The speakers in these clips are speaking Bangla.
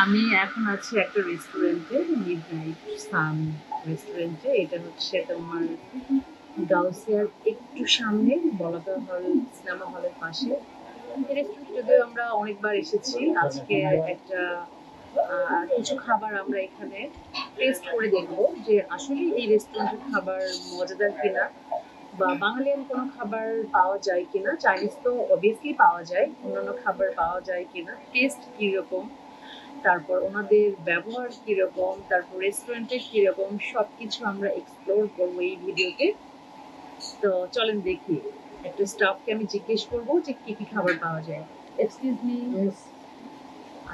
আমি এখন আছি একটা রেস্টুরেন্টে মিড নাইট সান রেস্টুরেন্টে এটা হচ্ছে তোমার গাউসিয়ার একটু সামনে বলাকা হল, সিনেমা হলের পাশে। এই রেস্টুরেন্টে আমরা অনেকবার এসেছি। আজকে একটা কিছু খাবার আমরা এখানে টেস্ট করে দেখব যে আসলে এই রেস্টুরেন্টের খাবার মজাদার কিনা বা বাঙালিয়ান কোনো খাবার পাওয়া যায় কিনা। চাইনিজ তো অবভিয়াসলি পাওয়া যায়, অন্যান্য খাবার পাওয়া যায় কিনা। টেস্ট কীরকম? তারপর ওনাদের ব্যবহার কীরকম তারপর রেস্টুরেন্টের কীরকম সব কিছু আমরা এক্সপ্লোর করব এই ভিডিওতে। তো চলেন দেখি একটা স্টাফকে আমি জিজ্ঞেস করব যে কি কি খাবার পাওয়া যায়। এক্সকিউজ মি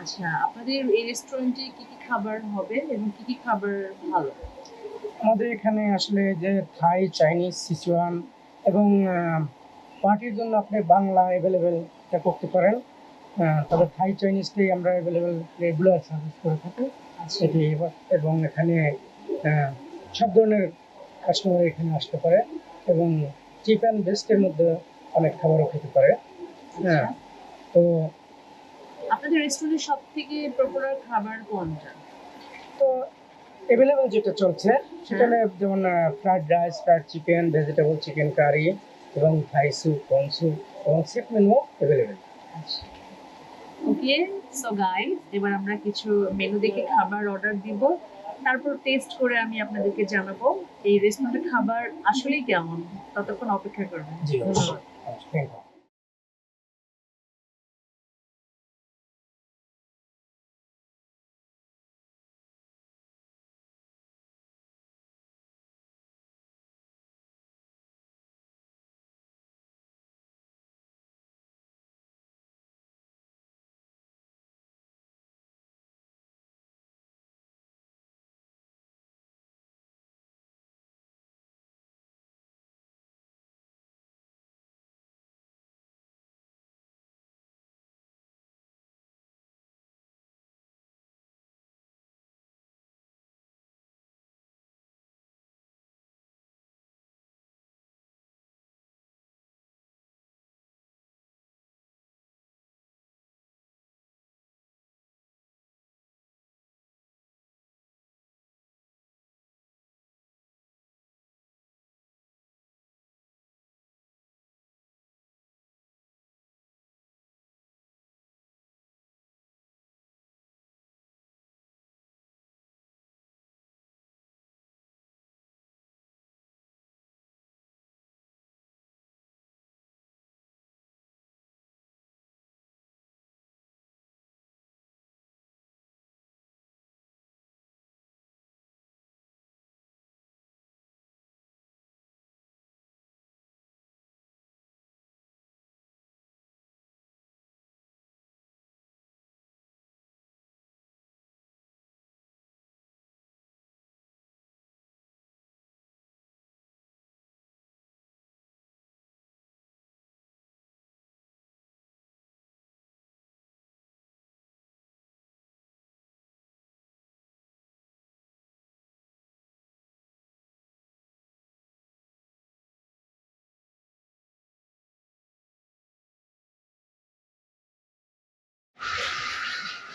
আচ্ছা আপনাদের এই রেস্টুরেন্টে কি কি খাবার হবে এবং কি কি খাবার ভালো? আমাদের এখানে আসলে যে থাই চাইনিজ সিচুয়ান এবং পার্টির জন্য আপনি বাংলা অ্যাভেলেবেল করতে পারেন। তবে থাই চাইনিজটাই আমরা অ্যাভেলেবেল রেগুলার সার্ভিস করে থাকি। আচ্ছা। সেটি এবার- এবং এখানে সব ধরনের কাস্টমার এখানে আসতে পারে এবং চিপ অ্যান্ড বেস্টের মধ্যে অনেক খাবারও খেতে পারে। হ্যাঁ তো আপনাদের রেস্টুরেন্টের সব থেকে পপুলার খাবার কোনটা? তো অ্যাভেলেবেল যেটা চলছে সেখানে যেমন fried rice fried chicken vegetable chicken curry এবং থাই স্যুপ কর্ন স্যুপ এবং set menu available okay so guys এবার আমরা কিছু মেনু দেখে খাবার অর্ডার দিব। তারপর টেস্ট করে আমি আপনাদেরকে জানাব এই রেস্টুরেন্টের খাবার আসলেই কেমন। ততক্ষণ অপেক্ষা করবেন। জি ধন্যবাদ।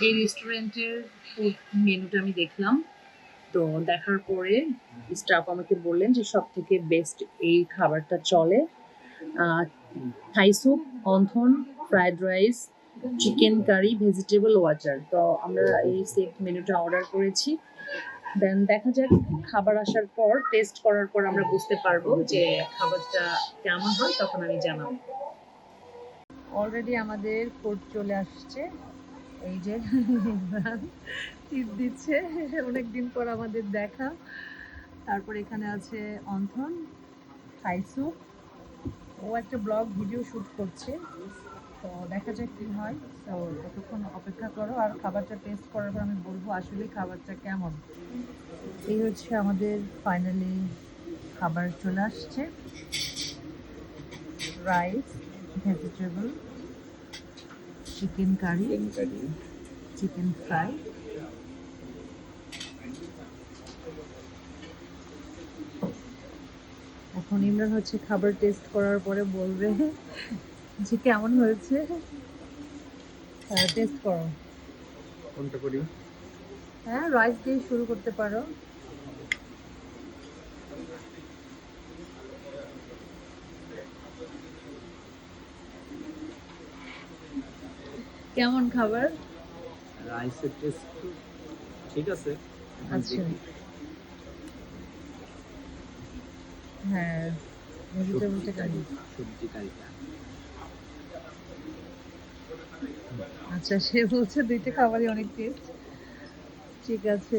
এই রেস্টুরেন্টের ফুড মেনুটা আমি দেখলাম। তো দেখার পরে স্টাফ আমাকে বললেন যে সব থেকে বেস্ট এই খাবারটা চলে। Thai soup wonton fried rice chicken curry vegetable water তো আমরা এই সেট মেনুটা অর্ডার করেছি। দেন দেখা যাক খাবার আসার পর টেস্ট করার পর আমরা বুঝতে পারব যে খাবারটা কেমন হয়, তখন আমি জানাব। অলরেডি আমাদের ফুড চলে আসছে। এই যে টিপ দিচ্ছে। অনেকদিন পর আমাদের দেখা। তারপর এখানে আছে অন্থন স্যুপ ও একটা ব্লগ, ভিডিও শুট করছে। তো দেখা যাক কি হয়। তো ততক্ষণ অপেক্ষা করো। আর খাবারটা টেস্ট করার পর আমি বলব আসলে খাবারটা কেমন। এই হচ্ছে আমাদের ফাইনালি খাবার চলে আসছে। Rice vegetable chicken curry chicken fry এখন ইমরান হচ্ছে খাবার টেস্ট করার পরে বলবে যে কেমন হয়েছে। টেস্ট করো। কোনটা করি? হ্যাঁ রাইস দিয়ে শুরু করতে পারো। কেমন খাবার? রাইসের টেস্ট ঠিক আছে আচ্ছা। হ্যাঁ ভেজিটেবলটা কারি সবজি কারিটা। আচ্ছা সে বলছে দুইটা খাবারই অনেক টেস্ট ঠিক আছে।